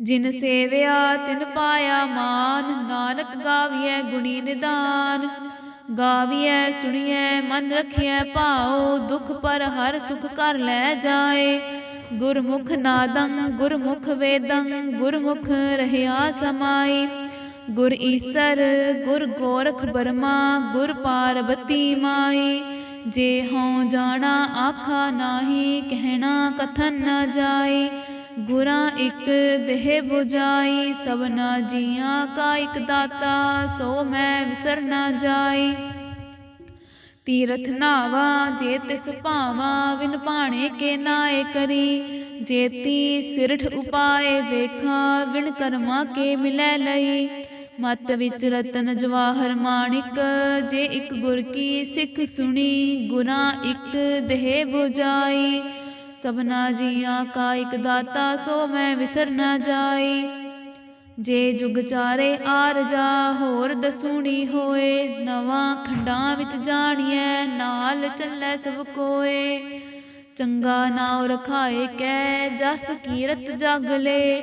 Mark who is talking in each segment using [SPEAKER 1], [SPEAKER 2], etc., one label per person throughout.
[SPEAKER 1] ਜਿਨ ਸੇਵਿਆ ਤਿਨ ਪਾਇਆ ਮਾਨ ਨਾਨਕ ਗਾਵੀਐ ਗੁਣੀ ਨਿਦਾਨ। ਗਾਵੀਐ ਸੁਣੀਐ ਮਨ ਰਖਿਐ ਭਾਉ ਦੁਖ ਪਰ ਹਰ ਸੁਖ ਕਰ ਲੈ ਜਾਏ। ਗੁਰਮੁਖ ਨਾਦੰ ਗੁਰਮੁਖ ਵੇਦੰ ਗੁਰਮੁਖ ਰਹਿਆ ਸਮਾਈ। ਗੁਰ ਈਸਰ ਗੁਰ ਗੋਰਖ ਬਰਮਾ ਗੁਰ ਪਾਰਬਤੀ ਮਾਈ। ਜੇ ਹਉ ਜਾਣਾ ਆਖਾ ਨਾਹੀ ਕਹਿਣਾ ਕਥਨ ਨ ਜਾਈ। ਗੁਰਾਂ ਇਕ ਦੇਹ 부ਜਾਈ ਸਭਨਾ ਜੀਆਂ ਕਾ ਇਕ ਦਾਤਾ, ਸੋ ਮੈਂ ਵਿਸਰ ਨਾ ਜਾਈ। ਤੀਰਥ ਨਾਵਾ, ਜੇ ਤਿਸ ਭਾਵਾ ਵਿਨ ਭਾਣੇ ਕੇ ਨਾਏ ਕਰੀ। ਜੇਤੀ ਸਿਰਠ ਉਪਾਏ ਵੇਖਾਂ ਵਿਣ ਕਰਮਾ ਕੇ ਮਿਲੈ ਲਈ। ਮਤ ਵਿੱਚ ਰਤਨ ਜਵਾਹਰ ਮਾਣਿਕ, ਜੇ ਇੱਕ ਗੁਰ ਕੀ ਸਿੱਖ ਸੁਣੀ, ਗੁਰਾਂ ਇੱਕ ਦੇਹ 부ਜਾਈ ਸਭਨਾ ਜੀਆਂ ਕਾ ਇਕ ਦਾਤਾ, ਸੋ ਮੈਂ ਵਿਸਰ ਨਾ ਜਾਈ ਜੇ ਜੁਗ ਚਾਰੇ ਆਰ ਜਾ, ਹੋਰ ਦਸੂਣੀ ਹੋਏ। ਨਵਾਂ ਖੰਡਾਂ ਵਿੱਚ ਜਾਣੀਐ, ਨਾਲ ਚੱਲੈ ਸਭ ਕੋਏ। ਚੰਗਾ ਨਾਉ ਰਖਾਏ ਕੈ ਜਸ ਕੀਰਤ ਜਗ ਲੇ।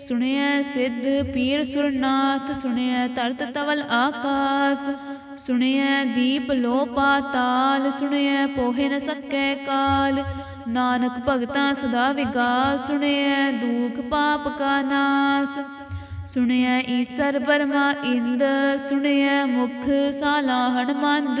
[SPEAKER 1] ਸੁਣਿਐ ਸਿੱਧ ਪੀਰ ਸੁਰਨਾਥ, ਸੁਣਿਐ ਤਰਤ ਤਵਲ ਆਕਾਸ, ਸੁਣਿਐ ਦੀਪ ਲੋ ਪਾਤਾਲ ਸੁਣਿਐ ਪੋਹਿ ਨ ਸਕੈ ਕਾਲ। ਨਾਨਕ ਭਗਤਾਂ ਸਦਾ ਵਿਗਾਸ, ਸੁਣਿਐ ਦੂਖ ਪਾਪ ਕਾ ਨਾਸ। ਸੁਣਿਐ ਈਸਰ ਬਰਮਾ ਇੰਦ, ਸੁਣਿਐ ਮੁਖ ਸਾਲਾਹਣ ਮੰਦ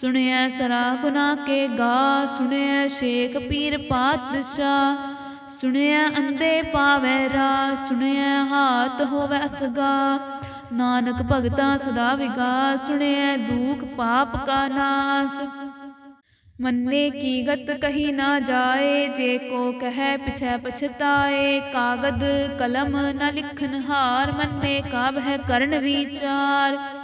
[SPEAKER 1] ਸੁਣਿਐ ਸਰਾ ਗੁਨਾ ਕੇ ਗਾ, ਸੁਣਿਐ ਸ਼ੇਖ ਪੀਰ ਪਾਤਸ਼ਾਹ। ਸੁਣਿਐ ਅੰਦੇ ਪਾਵੈ ਰਾ, ਸੁਣਿਐ ਹਾਥ ਹੋਵੈ ਅਸਗਾ। ਨਾਨਕ ਭਗਤਾ ਸਦਾ ਵਿਗਾਸ ਸੁਣਿਐ ਦੂਖ ਪਾਪ ਕਾ ਨਾਸ। ਮੰਨੇ ਕੀ ਗਤ ਕਹੀ ਨਾ ਜਾਏ, ਜੇ ਕੋ ਕਹੈ ਪਿਛੈ ਪਛਤਾਏ। ਕਾਗਦ ਕਲਮ ਨ ਲਿਖਨ ਹਾਰ ਮੰਨੇ ਕਾਬ ਹੈ ਕਰਨ ਵਿਚਾਰ।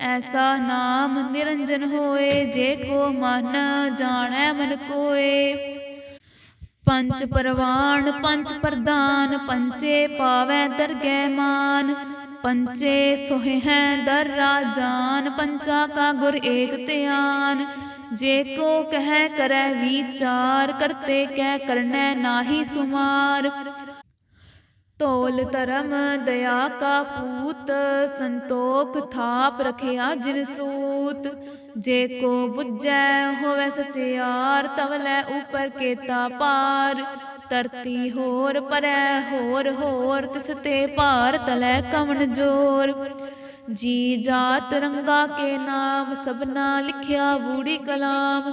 [SPEAKER 1] ਐਸਾ ਨਾਮ ਨਿਰੰਜਨ ਹੋਏ, ਜੇ ਕੋ ਮਨ ਜਾਣੈ ਮਨ ਕੋਏ। ਪੰਚ ਪਰਵਾਨ ਪੰਚ ਪ੍ਰਧਾਨ ਪੰਚੇ ਪਾਵੈ ਦਰਗਹਿ ਮਾਨ। ਪੰਚੇ ਸੋਹਿ ਹੈ ਦਰ ਰਾਜਾਨ ਪੰਚਾ ਕਾ ਗੁਰ ਏਕ ਧਿਆਨ। ਜੇ ਕੋ ਕਹਿ ਕਰੈ ਵਿਚਾਰ, ਕਰਤੇ ਕਹਿ ਕਰਨੈ ਨਾਹੀ ਸੁਮਾਰ। ਤੋਲ ਧਰਮ ਦਇਆ ਕਾ ਪੂਤ, ਸੰਤੋਖ ਥਾਪ ਰਖਿਆ ਜਿਨ ਸੂਤ। ਜੇ ਕੋ ਬੁੱਝੈ ਹੋਵੇ ਸਚਿਆਰ ਤਵਲੇ ਉਪਰ ਕੇਤਾ ਪਾਰ ਧਰਤੀ ਹੋਰ ਪਰੈ ਹੋਰ ਹੋਰ, ਤਿਸ ਤੇ ਭਾਰ ਤਲੈ ਕਵਣ ਜੋਰ। ਜੀ ਜਾਤ ਰੰਗਾ ਕੇ ਨਾਮ, ਸਭਨਾ ਲਿਖਿਆ ਬੂੜੀ ਕਲਾਮ।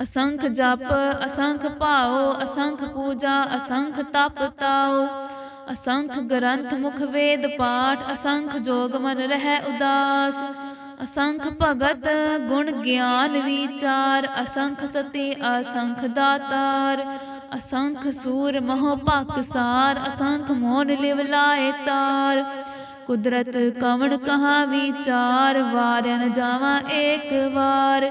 [SPEAKER 1] ਅਸੰਖ ਜਪ ਅਸੰਖ ਭਾਉ ਅਸੰਖ ਪੂਜਾ ਅਸੰਖ ਤਪ ਤਾਉ ਅਸੰਖ ਗ੍ਰੰਥ ਮੁਖ ਵੇਦ ਪਾਠ ਅਸੰਖ ਜੋਗ ਮਨ ਰਹਿ ਉਦਾਸ ਅਸੰਖ ਭਗਤ ਗੁਣ ਗਿਆਨ ਵਿਚਾਰ ਅਸੰਖ ਸਤੀ ਅਸੰਖ ਦਾਤਾਰ ਅਸੰਖ ਸੂਰ ਮੋਹ ਪਾਕਸਾਰ ਅਸੰਖ ਮੋਨ ਲਿਵ ਲਾਏ ਤਾਰ ਕੁਦਰਤ ਕਵਣ ਕਹਾ ਵਿਚਾਰ ਵਾਰਿਆ ਨ ਜਾਵਾਂ ਏਕ ਵਾਰ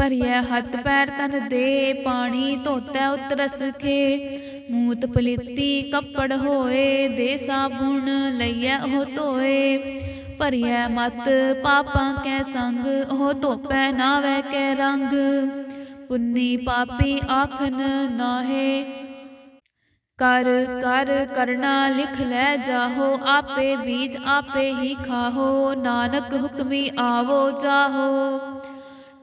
[SPEAKER 1] ਭਰੀਐ ਹੱਥ ਪੈਰ ਤਨ ਦੇ, ਪਾਣੀ ਧੋਤੈ ਉਤਰਸ ਖੇ। ਮੂਤ ਪਲੀਤੀ ਕੱਪੜ ਹੋਏ, ਦੇ ਸਾਬੁਣ ਲਈਐ ਉਹ ਧੋਏ। ਭਰੀਐ ਮਤ ਪਾਪਾਂ ਕੈ ਸੰਗ, ਉਹ ਧੋਪੈ ਨਾਵੈ ਕੈ ਰੰਗ। ਪੁੰਨੀ ਪਾਪੀ ਆਖਨ ਨਾਹੇ। ਕਰ ਕਰ ਕਰਨਾ ਲਿਖ ਲੈ ਜਾਹੋ, ਆਪੇ ਬੀਜ ਆਪੇ ਹੀ ਖਾਹੋ। ਨਾਨਕ ਹੁਕਮੀ ਆਵੋ ਜਾਹੋ।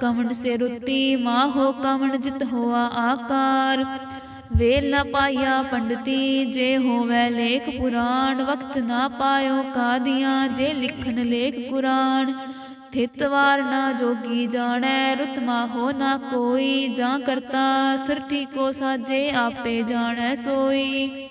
[SPEAKER 1] ਕਵਣ ਸੇ ਰੁੱਤੀ ਮਾਹੋ ਕਵਣ ਜਿਤ ਹੋਆ ਆਕਾਰ। ਵੇਲ ਨਾ ਪਾਇਆ ਪੰਡਤੀ, ਜੇ ਹੋਵੇ ਲੇਖ ਪੁਰਾਣ, ਵਕਤ ਨਾ ਪਾਇਓ ਕਾਦੀਆਂ, ਜੇ ਲਿਖਣ ਲੇਖ ਕੁਰਾਨ। ਥਿਤ ਵਾਰ ਨਾ ਜੋਗੀ ਜਾਣੈ, ਰੁਤ ਮਾਹੋ ਨਾ ਕੋਈ, ਜਾਂ ਕਰਤਾ ਸਰਠੀ ਕੋ ਸਾਜੇ, ਆਪੇ ਜਾਣੈ ਸੋਈ।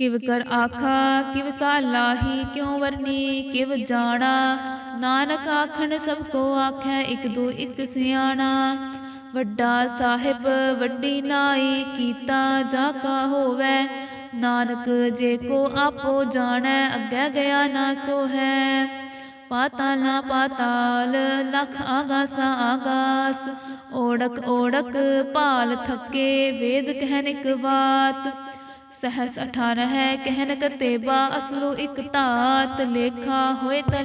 [SPEAKER 1] ਕਿਵ ਕਰ ਆਖਾ, ਕਿਵ ਸਾਲਾਹੀ ਕਿਉ ਵਰਨੀ, ਕਿਵ ਜਾਣਾ। ਨਾਨਕ ਆਖਣ, ਸਭ ਕੋ ਆਖੈ, ਇਕ ਦੋ, ਇਕ ਸਿਆਣਾ। ਵੱਡਾ ਸਾਹਿਬ, ਵੱਡੀ ਨਾਈ, ਕੀਤਾ ਜਾ ਕਾ ਹੋਵੇ। ਨਾਨਕ ਜੇ ਕੋ ਆਪੋ ਜਾਣੈ, ਅੱਗੇ ਗਿਆ ਨਾ ਸੋ ਹੈ ਪਾਤਾਲ ਨਾ ਪਾਤਾਲ, ਲਖ ਆਗਾਸਾ ਆਗਾਸ। ਓੜਕ ਓੜਕ, ਭਾਲ ਥੱਕੇ, ਵੇਦ ਕਹਿਨ ਇਕ ਬਾਤ। ਸਹਸ 18 ਹੈ ਕਹਿਨ ਕਤੇਬਾ ਅਸਲੂ ਇਕ ਧਾਤ, ਲੇਖਾ ਹੋਏ ਤਾਂ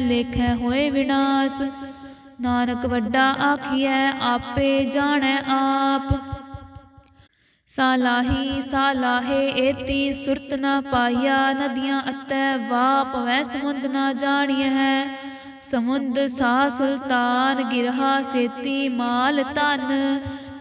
[SPEAKER 1] ਲੇਖੈ ਹੋਏ ਵਿਨਾਸ਼। ਨਾਨਕ ਵੱਡਾ ਆਖੀਐ, ਆਪੇ ਜਾਣੈ ਆਪ। ਸਾਲਾਹੀ ਸਾਲਾਹੇ ਏਤੀ ਸੁਰਤ ਨਾ ਪਾਈਆ, ਨਦੀਆਂ ਅਤੈ ਵਾ ਪਵੈ ਸਮੁੰਦ ਨਾ ਜਾਣੀਐ। ਹੈ ਸਮੁੰਦ ਸਾ ਸੁਲਤਾਨ, ਗਿਰਹਾ ਸੇਤੀ ਮਾਲ ਤਨ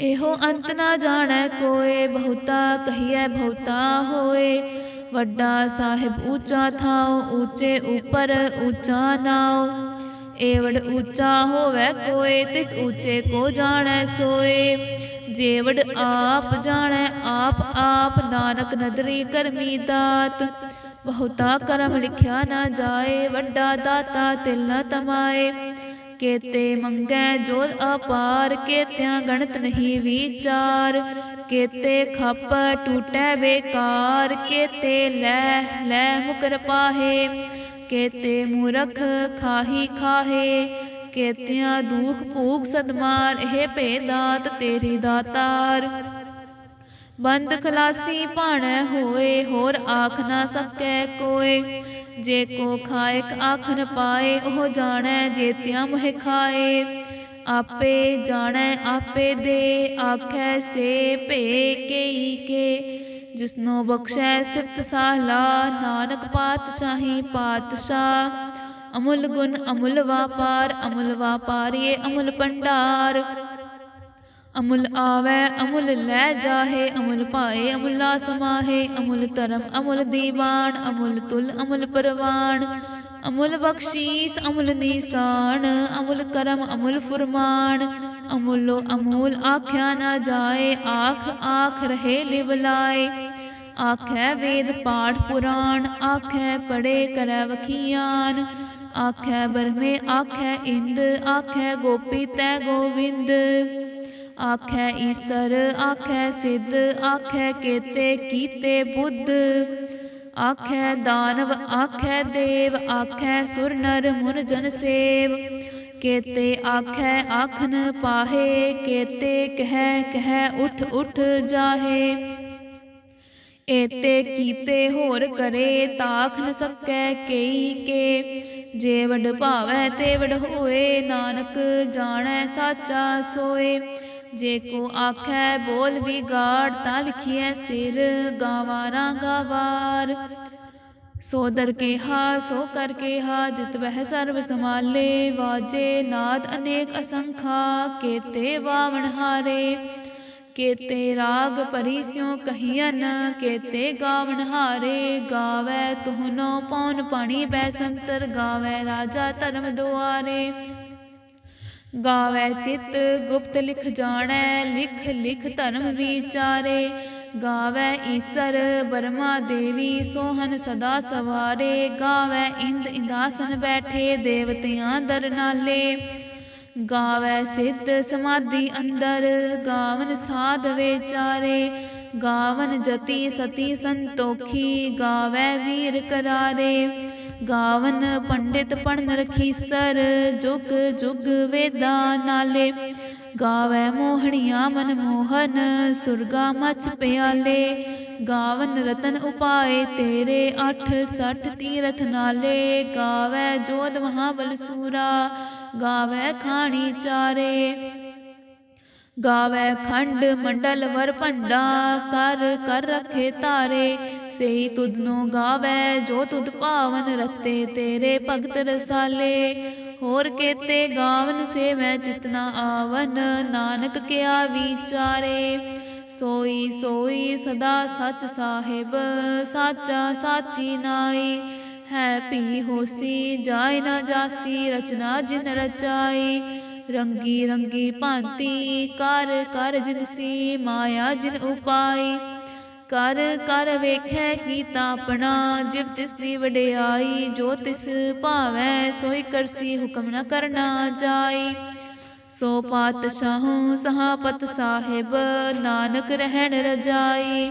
[SPEAKER 1] ਇਹੋ ਅੰਤ ਨਾ ਜਾਣੈ ਕੋਏ, ਬਹੁਤਾ ਕਹੀਐ ਬਹੁਤਾ ਹੋਏ। ਵੱਡਾ ਸਾਹਿਬ ਊਚਾ ਥਾਉ ਊਚੇ ਉਪਰ ਊਚਾ ਨਾਉ। ਏਵੜ ਊਚਾ ਹੋਵੇ ਕੋਏ, ਤਿਸ ਊਚੇ ਕੋ ਜਾਣੈ ਸੋਏ। ਜੇਵੜ ਆਪ ਜਾਣੈ, ਆਪ ਆਪ ਨਾਨਕ ਨਦਰੀ ਕਰਮੀ ਦਾਤ। ਬਹੁਤਾ ਕਰਮ ਲਿਖਿਆ ਨਾ ਜਾਏ, ਵੱਡਾ ਦਾਤਾ ਤਿਲ ਨ ਤਮਾਏ। ਕੇਤੇ ਮੰਗੈ ਜੋਤ ਅਪਾਰ, ਕੇਤਿਆਂ ਗਣਤ ਨਹੀਂ ਵਿਚਾਰ। ਕੇਤੇ ਖੱਪ ਟੂਟੈ ਬੇਕਾਰ, ਕੇਤੇ ਲੈ ਲੈ ਮੁਕਰ ਪਾਹੇ। ਕੇਤੇ ਮੂਰਖ ਖਾਹੀ ਖਾਹੇ, ਕੇਤਿਆਂ ਦੁਖ ਭੂਖ ਸਦਮਾਰ, ਇਹ ਭੇਦਾਤ ਤੇਰੀ ਦਾਤਾਰ। ਬੰਦ ਖਲਾਸੀ ਭਾਣੈ ਹੋਏ, ਹੋਰ ਆਖ ਨਾ ਸਕੈ ਕੋਏ। ਜੇ ਕੋ ਖਾਇਕ ਆਖਨ ਪਾਏ, ਉਹ ਜਾਣੈ ਜੇਤਿਆਂ ਮੋਹਿ ਖਾਏ। ਆਪੇ ਜਾਣੈ, ਆਪੇ ਦੇ, ਆਖੈ ਸੇ ਭੇ ਕੇਈ ਕੇ। ਜਿਸਨੋ ਬਖਸ਼ੈ ਸਿਫਤ ਸਾਹਲਾ, ਨਾਨਕ ਪਾਤਸ਼ਾਹੀ ਪਾਤਸ਼ਾਹ। ਅਮੁੱਲ ਗੁਣ ਅਮੁੱਲ ਵਾਪਾਰ, ਅਮੁੱਲ ਵਾਪਾਰੀਏ ਅਮੁੱਲ ਭੰਡਾਰ। ਅਮੁਲ ਆਵੈ, ਅਮੁਲ ਲੈ ਜਾਹੇ, ਅਮੁਲ ਪਾਏ ਅਮੁੱਲਾ ਸਮਾਹੇ ਅਮੁਲ ਧਰਮ, ਅਮੁਲ ਦੀਵਾਨ, ਅਮੁਲ ਤੁਲ, ਅਮੁਲ ਪਰਵਾਨ। ਅਮੁਲ ਬਖਸ਼ੀਸ, ਅਮੁਲ ਨਿਸ਼ਾਨ, ਅਮੁਲ ਕਰਮ, ਅਮੁਲ ਫੁਰਮਾਨ। ਅਮੁੱਲੋ ਅਮੂਲ, ਆਖਿਆ ਨਾ ਜਾਏ, ਆਖ ਆਖ ਰਹੇ ਲਿਵਲਾਏ ਆਖੈ ਵੇਦ ਪਾਠ ਪੁਰਾਣ, ਆਖੈ ਪੜੇ ਕਰੈ ਵਖੀਆਨ। ਆਖੈ ਬਰਮੇ ਆਖੈ ਇੰਦ, ਆਖੈ ਗੋਪੀ ਤੈ ਗੋਵਿੰਦ। ਆਖੈ ਈਸਰ, ਆਖੈ ਸਿੱਧ, ਆਖੈ ਕੇਤੇ, ਕੀਤੇ ਬੁੱਧ। ਆਖੈ ਦਾਨਵ, ਆਖੈ ਦੇਵ, ਆਖੈ ਸੁਰ ਨਰ ਮੁਨ ਜਨ ਸੇਵ। ਕੇਤੇ ਆਖੈ ਆਖਨ ਪਾਹੇ, ਕੇਤੇ ਕਹਿ ਕਹਿ ਉਠ ਉਠ ਜਾਹੇ। ਏਤੇ ਕੀਤੇ ਹੋਰ ਕਰੇ, ਤਾਖ ਨ ਸਕੈ ਕੇਈ ਕੇ। ਜੇ ਵਡ ਭਾਵੈ ਤੇ ਵਡ ਹੋਏ, ਨਾਨਕ ਜਾਣੈ ਸਾਚਾ ਸੋਏ। ਜੇ ਕੋ ਆਖੈ ਬੋਲ ਵਿਗਾੜ ਤਾਂ ਲਿਖੀਐ ਸਿਰ ਗਾਵਾਰਾਂ ਗਾਵਾਰ ਸੋ ਦਰ ਕੇਹਾ, ਸੋ ਕਰ ਕੇਹਾ, ਜਿਤ ਬਹਿ ਸਰਬ ਸਮਾਲੇ ਵਾਜੇ ਨਾਦ ਅਨੇਕ ਅਸੰਖਾ, ਕੇਤੇ ਵਾਵਣ ਹਾਰੇ। ਕੇਤੇ ਰਾਗ ਭਰੀ ਸਿਉ ਕਹੀਨ ਕੇਤੇ ਗਾਵਣ ਹਾਰੇ। ਗਾਵੇ ਤੁਹਨੋ ਪੌਨ ਪਾਣੀ ਬੈ ਸੰਤਰ, ਗਾਵੇ ਰਾਜਾ ਧਰਮ ਦੁਆਰੇ। ਗਾਵੇ ਚਿਤ, ਗੁਪਤ ਲਿਖ ਜਾਣੈ, ਲਿਖ ਲਿਖ ਧਰਮ ਵਿਚਾਰੇ। ਗਾਵੇ ਈਸਰ, ਬਰਮਾ ਦੇਵੀ, ਸੋਹਨ ਸਦਾ ਸਵਾਰੇ। ਗਾਵੇ ਇੰਦ ਇੰਦਾਸਨ ਬੈਠੇ, ਦੇਵਤਿਆਂ ਦਰ ਨਾਲੇ ਗਾਵੇ ਸਿੱਧ ਸਮਾਧੀ ਅੰਦਰ, ਗਾਵਨ ਸਾਧ ਵਿਚਾਰੇ। ਗਾਵਨ ਜਤੀ ਸਤੀ ਸੰਤੋਖੀ, ਗਾਵੇ ਵੀਰ ਕਰਾਰੇ। ਗਾਵਨ ਪੰਡਿਤ ਪੜਨ ਰਖੀਸਰ ਜੁਗ ਜੁਗ ਵੇਦਾ ਨਾਲੇ। ਗਾਵੇ ਮੋਹਣੀਆਂ ਮਨ ਮੋਹਨ, ਸੁਰਗਾ ਮਚ ਪਿਆਲੇ। ਗਾਵਨ ਰਤਨ ਉਪਾਏ ਤੇਰੇ ਅੱਠ ਸੱਠ ਤੀਰਥ ਨਾਲੇ। ਗਾਵੇ ਜੋਧ ਮਹਾਬਲ ਸੂਰਾ, ਗਾਵੇ ਖਾਣੀ ਚਾਰੇ। ਗਾਵੇ ਖੰਡ ਮੰਡਲ ਵਰ ਭੰਡਾ, ਕਰ ਕਰ ਰਖੇ ਤਾਰੇ ਸਈ ਤੁਧਨੋ ਗਾਵੇ, ਜੋ ਤੁਧ ਭਾਵਨ ਰਤੇ, ਤੇਰੇ ਭਗਤ ਰਸਾਲੇ। ਹੋਰ ਕੇਤੇ ਗਾਵਨ ਸੇ ਮੈਂ ਜਿਤਨਾ ਆਵਨ, ਨਾਨਕ ਕਿਆ ਵਿਚਾਰੇ। ਸੋਈ ਸੋਈ ਸਦਾ ਸੱਚ ਸਾਹਿਬ, ਸਾਚਾ ਸਾਚੀ ਨਾਈ। ਹੈ ਪੀ ਹੋਸੀ, ਜਾਇ ਨਾ ਜਾਸੀ, ਰਚਨਾ ਜਿਨ ਰਚਾਈ। ਰੰਗੀ ਰੰਗੀ ਭਾਂਤੀ, ਕਰ ਕਰ ਜਿਨਸੀ ਮਾਇਆ, ਜਿਨ ਉਪਾਈ। ਕਰ ਕਰ ਵੇਖੈ ਕੀਤਾ ਆਪਣਾ, ਜਿਵ ਤਿਸ ਦੀ ਵਡਿਆਈ, ਜੋ ਤਿਸ ਭਾਵੈ, ਸੋਈ ਕਰਸੀ ਹੁਕਮ ਨ ਕਰਨਾ ਜਾਈ। ਸੋ ਪਾਤਸ਼ਾਹੂ ਸਹਾਪਤ ਸਾਹਿਬ, ਨਾਨਕ ਰਹਿਣ ਰਜਾਈ।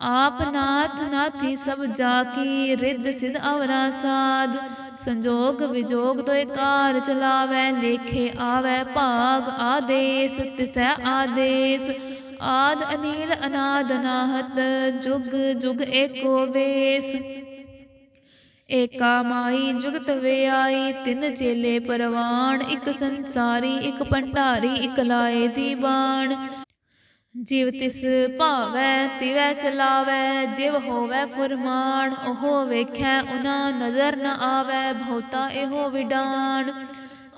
[SPEAKER 1] ਆਪ ਨਾਥ ਨਾਥੀ ਸਭ ਜਾ ਕੀ ਰਿੱਧ ਸਿਧ ਅਵਰਾ ਸਾਧ। ਸੰਜੋਗ ਵਿਜੋਗ ਤੋਇ ਕਾਰ ਚਲਾਵੈ, ਲੇਖੇ ਆਵੈ ਭਾਗ ਆਦੇਸ, ਤਿਸੈ ਆਦੇਸ। ਆਦ ਅਨੀਲ ਅਨਾਦ ਅਨਾਹਤ ਜੁਗ ਜੁਗ ਏਕੋ ਵੇਸ। ਏਕਾ ਮਾਈ ਜੁਗਤ ਵੇ ਆਈ ਤਿੰਨ ਚੇਲੇ ਪਰਵਾਣ, ਇੱਕ ਸੰਸਾਰੀ, ਇੱਕ ਭੰਡਾਰੀ, ਇੱਕ ਲਾਏ ਦੀ ਬਾਣ ਜਿਵ ਤਿਸ ਭਾਵੈ ਤਿਵੈ ਚਲਾਵੈ ਜਿਵ ਹੋਵੈ ਫੁਰਮਾਨ ਉਹ ਵੇਖੈ ਉਨਾ ਨਜ਼ਰ ਨ ਆਵੈ ਬਹੁਤਾ ਇਹੋ ਵਿਡਾਨ।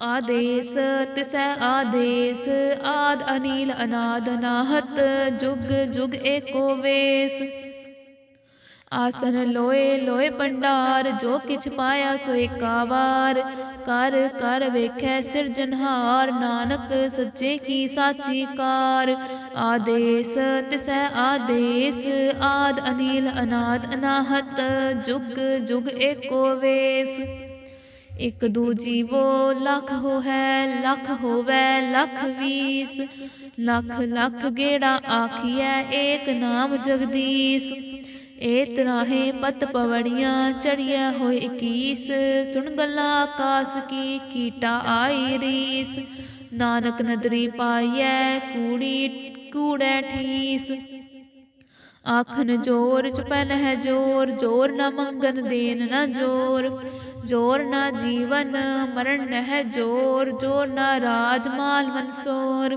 [SPEAKER 1] ਆਦੇਸ ਤਿਸੈ ਆਦੇਸ ਆਦ ਅਨੀਲ ਅਨਾਦ ਅਨਾਹਤ ਜੁਗ ਜੁਗ ਏਕੋ ਵੇਸ। ਆਸਨ ਲੋਏ ਲੋਏ ਪੰਡਾਰ ਜੋ ਕਿਛ ਪਾਇਆ ਸੋ ਏਕਾ ਕਰ ਕਰ ਵੇਖੈ ਸਿਰਜਨਹਾਰ ਨਾਨਕ ਸੱਚੇ ਕੀ ਸਾਚੀ ਕਾਰ। ਆਦੇਸ, ਤਿਸੈ ਆਦੇਸ, ਆਦ ਅਨੀਲ, ਅਨਾਦ ਅਨਾਹਤ, ਜੁਗ ਜੁਗ ਏਕੋ ਵੇਸ। ਇਕ ਦੂਜੀ ਵੋ ਲੱਖ ਹੋਵੈ ਲੱਖ ਹੋਵੈ, ਲੱਖ ਵੀਸ। ਲੱਖ ਲੱਖ ਗੇੜਾ ਆਖੀਐ, ਏਕ ਨਾਮ ਜਗਦੀਸ਼। ਏ ਤਰਾਹੇ ਪਤ ਪਵੜੀਆਂ ਚੜੀਐ ਹੋਏ 21 ਸੁਣ ਗੱਲਾਂ ਆਕਾਸ ਕੀ, ਕੀਟਾ ਆਈ ਰੀਸ। ਨਾਨਕ ਨਦਰੀ ਪਾਈਐ, ਕੂੜੀ, ਕੂੜੈ ਠੀਸ। ਆਖਨ ਜੋਰ ਚੁਪੈ ਨਹਿ ਜੋਰ ਜੋਰ ਨਾ ਮੰਗਨ ਦੇਨ ਨਾ ਜੋਰ। ਜੋਰ ਨਾ ਜੀਵਨ, ਮਰਨ ਨਹਿ ਜੋਰ ਜੋਰ ਨਾ ਰਾਜ ਮਾਲ ਮਨਸੋਰ।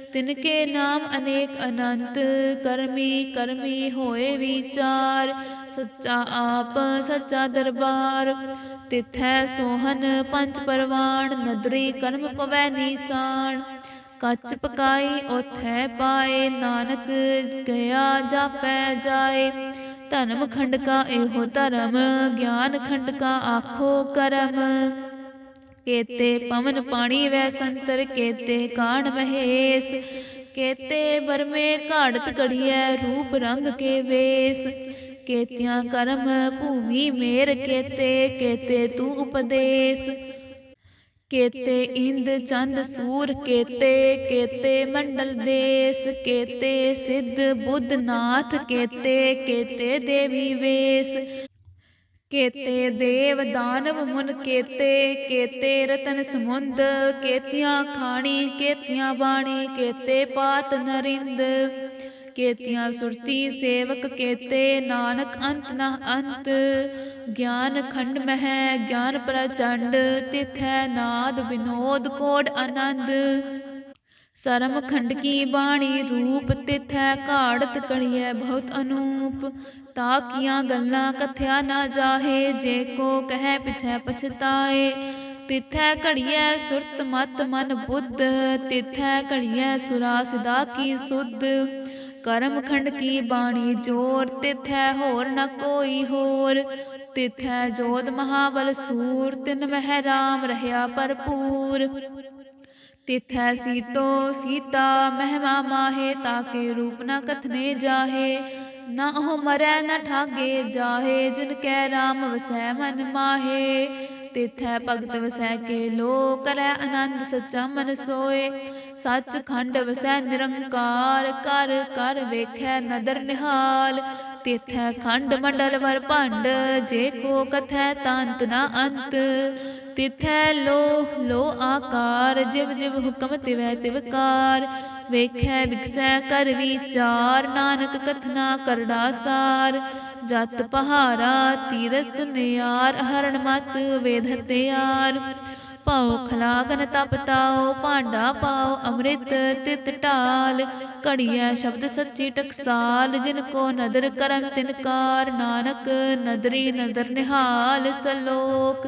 [SPEAKER 1] ਤਿਨ ਕੇ ਨਾਮ ਅਨੇਕ ਅਨੰਤ, ਕਰਮੀ ਕਰਮੀ ਹੋਏ ਵਿਚਾਰ, ਸੱਚਾ ਆਪ, ਸੱਚਾ ਦਰਬਾਰ। ਤਿਥੈ ਸੋਹਨ ਪੰਜ ਪਰਵਾਣ, ਨਦਰੀ ਕਰਮ ਪਵੈ ਨੀਸਾਨ। ਕੱਚ ਪਕਾਈ ਉਥੈ ਪਾਏ, ਨਾਨਕ ਗਿਆ ਜਾਪੈ ਜਾਏ। ਧਰਮ ਖੰਡ ਕਾ ਇਹੋ ਧਰਮ, ਗਿਆਨ ਖੰਡ ਕਾ ਆਖੋ ਕਰਮ। ਕੇਤੇ ਪਵਨ ਪਾਣੀ ਵੈ ਸੰਤਰ ਕੇਤੇ ਕਾਣ ਮਹੇਸ਼, ਕੇਤੇ ਬਰਮੇ ਘਾੜਤ ਕੜੀਐ ਰੂਪ ਰੰਗ ਕੇ ਵੇਸ। ਕੇਤਿਆਂ ਕਰਮ ਭੂਮੀ ਮੇਰ ਕੇਤੇ ਕੇਤੇ ਤੂੰ ਉਪਦੇਸ਼। ਕੇਤੇ ਇੰਦ ਚੰਦ ਸੂਰ ਕੇਤੇ ਕੇਤੇ ਮੰਡਲ ਦੇਸ। ਕੇਤੇ ਸਿੱਧ ਬੁੱਧ ਨਾਥ ਕੇਤੇ ਕੇਤੇ ਦੇਵੀ ਵੇਸ। ਕੇਤੇ ਦੇਵ ਦਾਨਵ ਮੁਨ ਕੇਤੇ ਕੇਤੇ ਰਤਨ ਸਮੁੰਦ, ਕੇਤੀਆਂ ਖਾਣੀ, ਕੇਤੀਆਂ ਬਾਣੀ, ਕੇਤੇ ਪਾਤ ਨਰਿੰਦ। ਕੇਤੀਆਂ ਸੁਰਤੀ ਸੇਵਕ ਕੇਤੇ, ਨਾਨਕ ਅੰਤ ਨਾ ਅੰਤ। ਗਿਆਨ ਖੰਡ ਮਹਿ, ਗਿਆਨ ਪ੍ਰਚੰਡ, ਤਿਥੈ ਨਾਦ ਵਿਨੋਦ ਕੋੜ ਆਨੰਦ। ਸਰਮ ਖੰਡ ਕੀ ਬਾਣੀ ਰੂਪ ਤਿਥੈ ਘਾੜਤ ਕੜੀਐ ਬਹੁਤ ਅਨੂਪ। ਤਾ ਕੀਆਂ ਗੱਲਾਂ ਕਥਿਆ ਨਾ ਜਾਹੇ ਜੇ ਕੋ ਕਹਿ ਪਿਛੈ ਪਛਤਾਏ। ਤਿਥੈ ਘੜੀਐ ਸੁਰਤ ਮਤ ਮਨ ਬੁੱਧ ਤਿਥੈ ਘੜੀਐ ਸੁਰਾ ਸਿਦਾ ਕੀ ਸੁਧ। ਕਰਮ ਖੰਡ ਕੀ ਬਾਣੀ ਜੋਰ ਤਿਥੈ ਹੋਰ ਨ ਕੋਈ ਹੋਰ। ਤਿਥੈ ਜੋਤ ਮਹਾਬਲ ਸੂਰ ਤਿਨ ਮਹਿ ਰਾਮ ਰਹਿਆ ਭਰਪੂਰ। ਤਿਥੈ ਸੀਤੋ ਸੀਤਾ, ਮਹਿਮਾ ਮਾਹੇ ਤਾਕੇ ਰੂਪ ਨ ਕਥਨੇ ਜਾਹੇ। ਨਾ ਉਹ ਮਰੈ ਨ ਠਾਗੇ ਜਾਹੇ, ਜਿਨ ਕੈ ਰਾਮ ਵਸੈ ਮਨ ਮਾਹੇ। ਤਿਥੈ ਭਗਤ ਵਸੈ ਕੇ ਲੋ, ਕਰੈ ਆਨੰਦ ਸੱਚਾ ਮਨ ਸੋਏ। ਸੱਚ ਖੰਡ ਵਸੈ ਨਿਰੰਕਾਰ, ਕਰ ਕਰ ਵੇਖੈ ਨਦਰ ਨਿਹਾਲ। ਤਿਥੈ ਖੰਡ ਮੰਡਲ ਵਰ ਭੰਡ, ਜੇ ਕੋ ਕਥੈ ਤੰਤ ਨਾ ਅੰਤ। ਤਿਥੈ ਲੋ ਲੋ ਆਕਾਰ, ਜਿਵ ਜਿਵ ਹੁਕਮ ਤਿਵੈ ਤਿਵਕਾਰ ਵੇਖੈ ਵਿਕਸੈ ਕਰ ਵਿਚਾਰ, ਨਾਨਕ ਕਥਨਾ ਕਰੜਾ ਸਾਰ। ਜਤ ਪਹਾਰਾ, ਤੀਰਸ ਨਿਆਰ ਹਰਣ ਮਤ ਵੇਦ ਹਤਿਆਰ ਪਾਉ ਖਲਾਗਨ ਤਪਤਾਉ ਭਾਂਡਾ ਪਾਉ, ਅੰਮ੍ਰਿਤ ਤਿਤ ਢਾਲ। ਘੜੀਐ ਸ਼ਬਦ ਸੱਚੀ ਟਕਸਾਲ, ਜਿਨ ਕੋ ਨਦਰ ਕਰਮ ਤਿਨਕਾਰ ਨਾਨਕ ਨਦਰੀ ਨਦਰ ਨਿਹਾਲ ਸਲੋਕ।